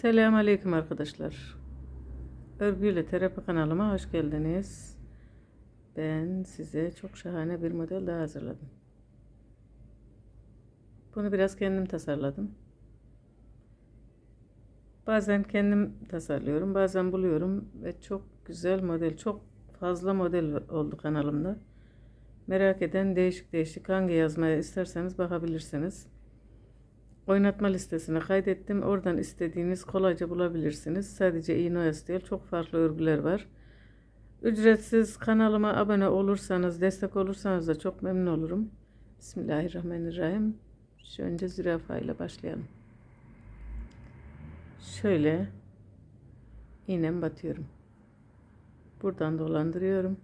Selamun Aleyküm arkadaşlar. Örgüyle Terapi kanalıma hoş geldiniz. Ben size çok şahane bir model daha hazırladım. Bunu biraz kendim tasarladım. Bazen kendim tasarlıyorum, bazen buluyorum ve çok güzel model, çok fazla model oldu kanalımda. Merak eden değişik değişik hangi yazmaya isterseniz bakabilirsiniz. Oynatma listesine kaydettim. Oradan istediğiniz kolayca bulabilirsiniz. Sadece iğne oyası değil, çok farklı örgüler var. Ücretsiz kanalıma abone olursanız, destek olursanız da çok memnun olurum. Bismillahirrahmanirrahim. Şu önce zürafa ile başlayalım. Şöyle iğnem batıyorum. Buradan dolandırıyorum.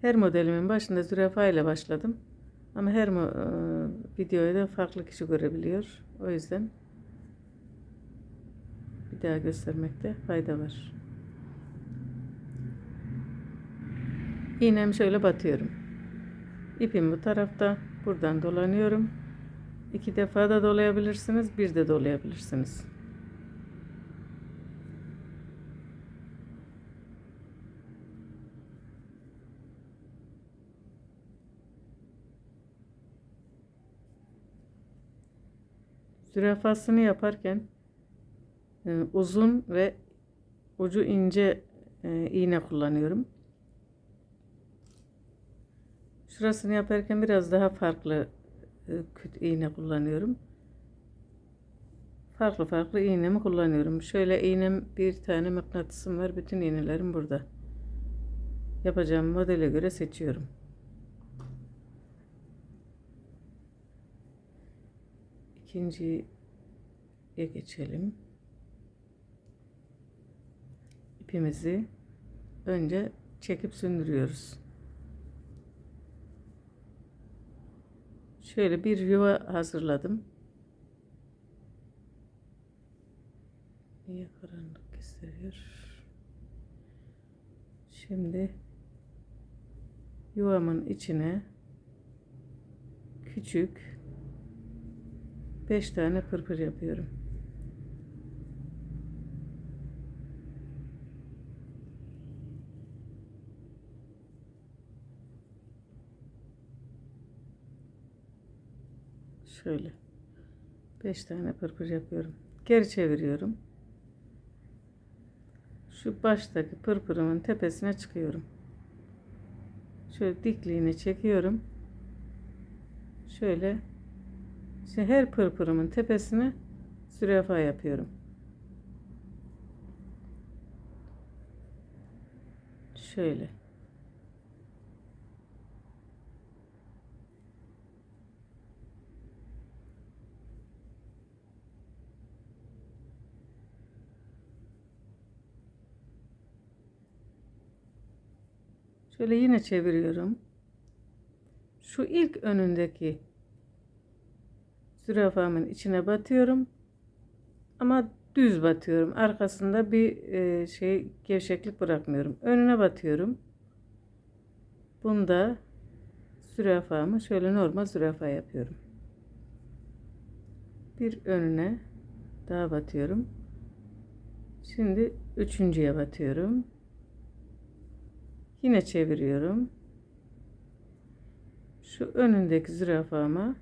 Her modelimin başında zürafa ile başladım. Ama her e, videoyu da farklı kişi görebiliyor. O yüzden bir daha göstermekte fayda var. İğnemi şöyle batıyorum. İpim bu tarafta. Buradan dolanıyorum. İki defa da dolayabilirsiniz. Bir de dolayabilirsiniz. Zürafasını yaparken e, uzun ve ucu ince e, iğne kullanıyorum. Şurasını yaparken biraz daha farklı e, küt iğne kullanıyorum. Farklı farklı iğnemi kullanıyorum. Şöyle iğnem bir tane mıknatısım var. Bütün iğnelerim burada. Yapacağım modele göre seçiyorum. İkinciye geçelim. İpimizi önce çekip sündürüyoruz. Şöyle bir yuva hazırladım. Niye karanlık gösteriyor? Şimdi yuvamın içine küçük 5 tane pırpır yapıyorum. Şöyle 5 tane pırpır yapıyorum. Geri çeviriyorum. Şu baştaki pırpırımın tepesine çıkıyorum. Şöyle dikliğini çekiyorum. Şöyle Şimdi her pırpırımın tepesine zürafa yapıyorum. Şöyle. Şöyle yine çeviriyorum. Şu ilk önündeki zürafamın içine batıyorum. Ama düz batıyorum. Arkasında bir e, şey gevşeklik bırakmıyorum. Önüne batıyorum. Bunda zürafamı şöyle normal zürafa yapıyorum. Bir önüne daha batıyorum. Şimdi üçüncüye batıyorum. Yine çeviriyorum. Şu önündeki zürafama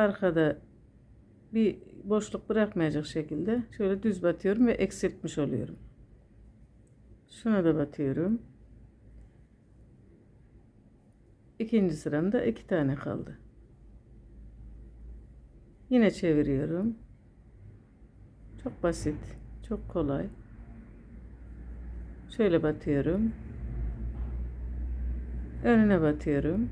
arkada bir boşluk bırakmayacak şekilde şöyle düz batıyorum ve eksiltmiş oluyorum. Şuna da batıyorum. İkinci sıramda iki tane kaldı. Yine çeviriyorum. Çok basit, çok kolay. Şöyle batıyorum. Önüne batıyorum.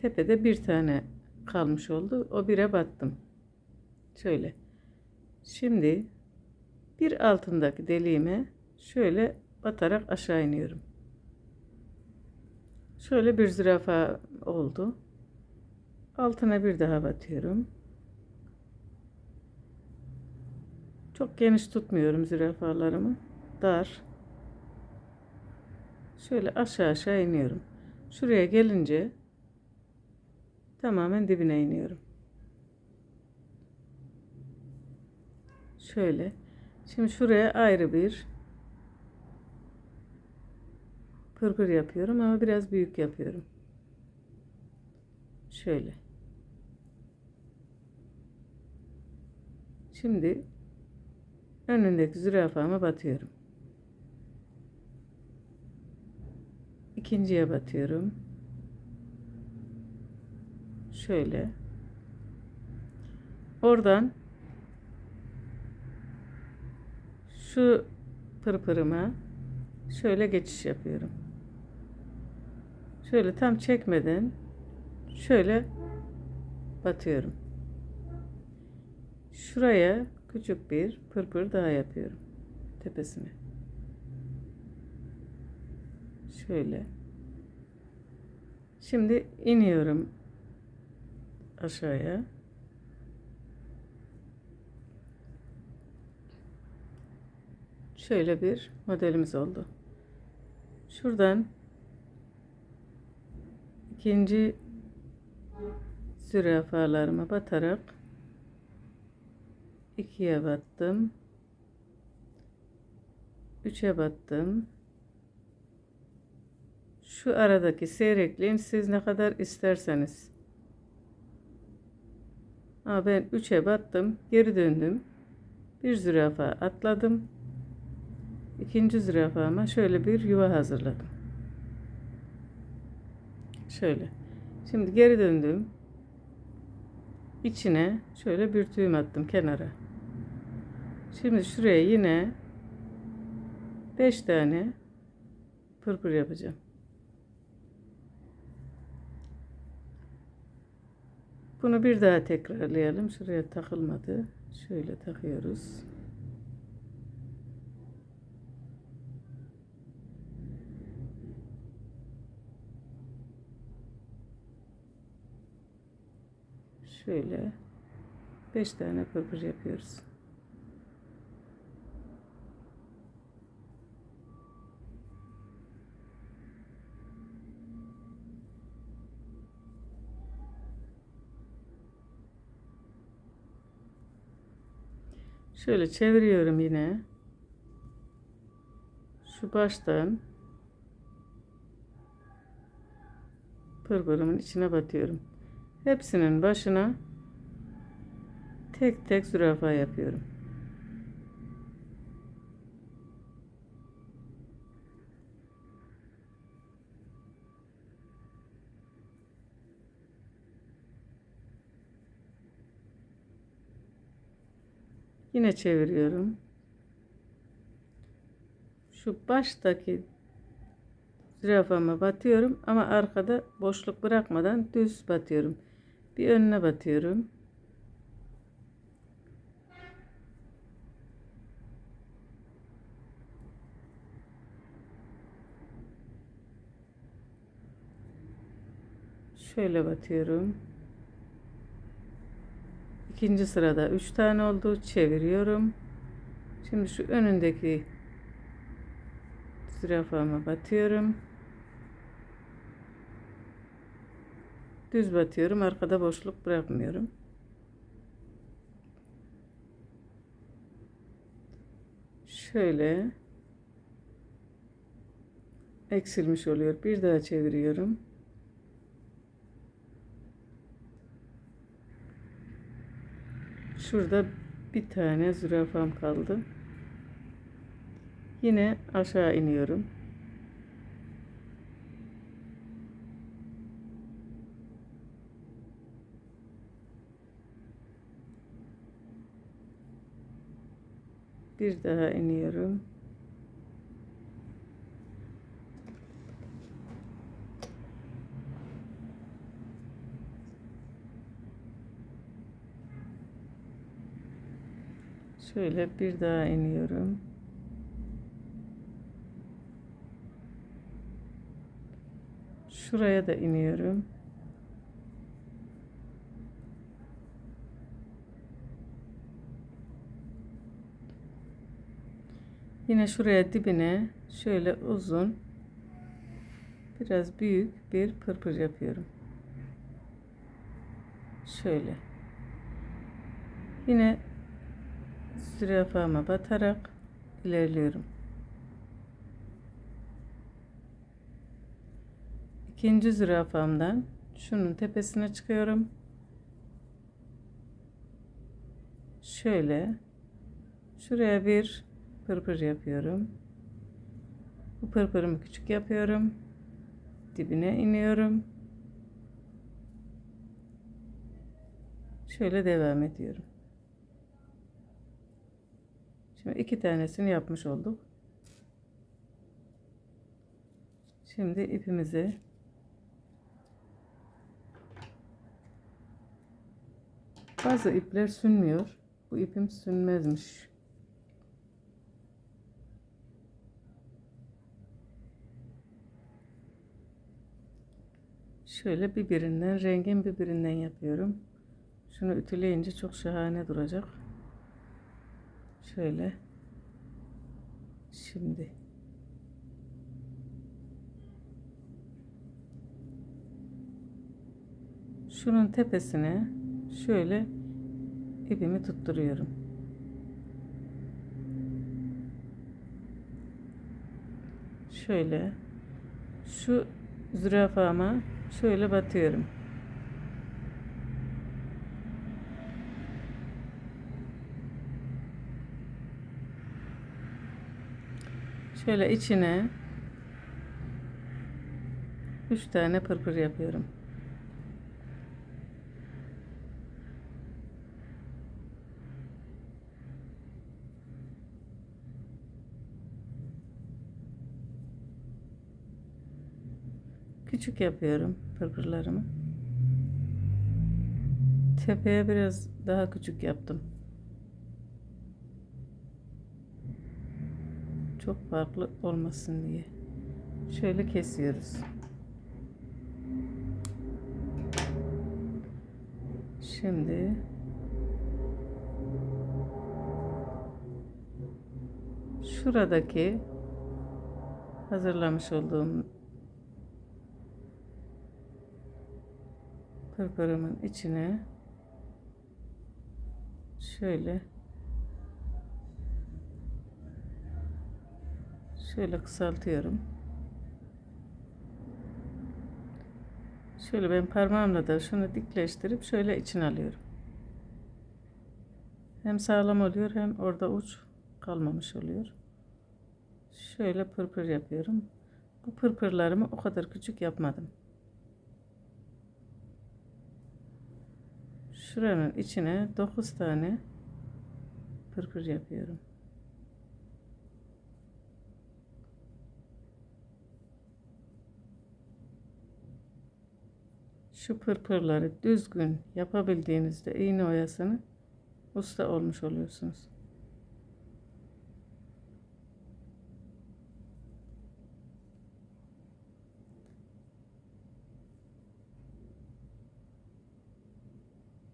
Tepede bir tane kalmış oldu. O bire battım. Şöyle. Şimdi bir altındaki deliğime şöyle batarak aşağı iniyorum. Şöyle bir zürafa oldu. Altına bir daha batıyorum. Çok geniş tutmuyorum zürafalarımı. Dar. Şöyle aşağı aşağı iniyorum. Şuraya gelince tamamen dibine iniyorum. Şöyle. Şimdi şuraya ayrı bir pırpır yapıyorum ama biraz büyük yapıyorum. Şöyle. Şimdi önündeki zürafama batıyorum. İkinciye batıyorum. Şöyle. Oradan şu pırpırıma şöyle geçiş yapıyorum. Şöyle tam çekmeden şöyle batıyorum. Şuraya küçük bir pırpır daha yapıyorum tepesine. Şöyle. Şimdi iniyorum aşağıya. Şöyle bir modelimiz oldu. Şuradan ikinci zürafalarıma batarak ikiye battım. Üçe battım. Şu aradaki seyrekliğin siz ne kadar isterseniz. Ama ben 3'e battım. Geri döndüm. Bir zürafa atladım. İkinci zürafama şöyle bir yuva hazırladım. Şöyle. Şimdi geri döndüm. İçine şöyle bir tüyüm attım kenara. Şimdi şuraya yine 5 tane pırpır yapacağım. Bunu bir daha tekrarlayalım. Şuraya takılmadı. Şöyle takıyoruz. Şöyle 5 tane pırpır yapıyoruz. Şöyle çeviriyorum yine. Şu baştan pırpırımın içine batıyorum. Hepsinin başına tek tek zürafa yapıyorum. Yine çeviriyorum. Şu baştaki zürafama batıyorum ama arkada boşluk bırakmadan düz batıyorum. Bir önüne batıyorum. Şöyle batıyorum. İkinci sırada 3 tane oldu. Çeviriyorum. Şimdi şu önündeki zürafama batıyorum. Düz batıyorum. Arkada boşluk bırakmıyorum. Şöyle eksilmiş oluyor. Bir daha çeviriyorum. Şurada bir tane zürafam kaldı. Yine aşağı iniyorum. Bir daha iniyorum. Şöyle bir daha iniyorum. Şuraya da iniyorum. Yine şuraya dibine şöyle uzun biraz büyük bir pırpır yapıyorum. Şöyle. Yine zürafama batarak ilerliyorum. İkinci zürafamdan şunun tepesine çıkıyorum. Şöyle şuraya bir pırpır yapıyorum. Bu pırpırımı küçük yapıyorum. Dibine iniyorum. Şöyle devam ediyorum. Şimdi iki tanesini yapmış olduk. Şimdi ipimizi bazı ipler sünmüyor. Bu ipim sünmezmiş. Şöyle birbirinden rengin birbirinden yapıyorum. Şunu ütüleyince çok şahane duracak. Şöyle. Şimdi. Şunun tepesine şöyle ipimi tutturuyorum. Şöyle şu zürafama şöyle batıyorum. Şöyle içine üç tane pırpır yapıyorum. Küçük yapıyorum pırpırlarımı. Tepeye biraz daha küçük yaptım. Çok farklı olmasın diye. Şöyle kesiyoruz. Şimdi şuradaki hazırlamış olduğum pırpırımın içine şöyle şöyle kısaltıyorum. Şöyle ben parmağımla da şunu dikleştirip şöyle içine alıyorum. Hem sağlam oluyor hem orada uç kalmamış oluyor. Şöyle pırpır yapıyorum. Bu pırpırlarımı o kadar küçük yapmadım. Şuranın içine 9 tane pırpır yapıyorum. Şu pırpırları düzgün yapabildiğinizde iğne oyasını usta olmuş oluyorsunuz.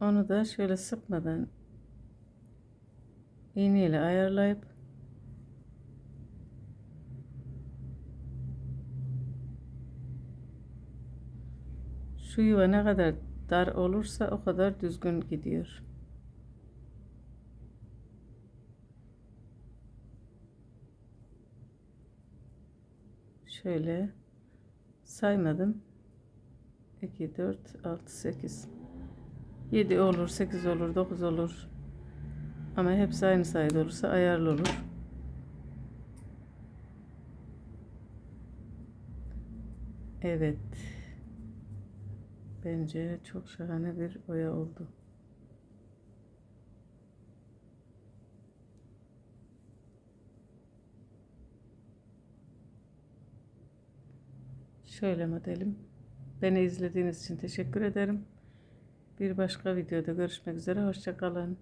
Onu da şöyle sıkmadan iğneyle ayarlayıp şu yuva ne kadar dar olursa o kadar düzgün gidiyor. Şöyle saymadım. 2, 4, 6, 8. 7 olur, 8 olur, 9 olur. Ama hepsi aynı sayıda olursa ayarlı olur. Evet. Bence çok şahane bir oya oldu. Şöyle modelim. Beni izlediğiniz için teşekkür ederim. Bir başka videoda görüşmek üzere. Hoşçakalın.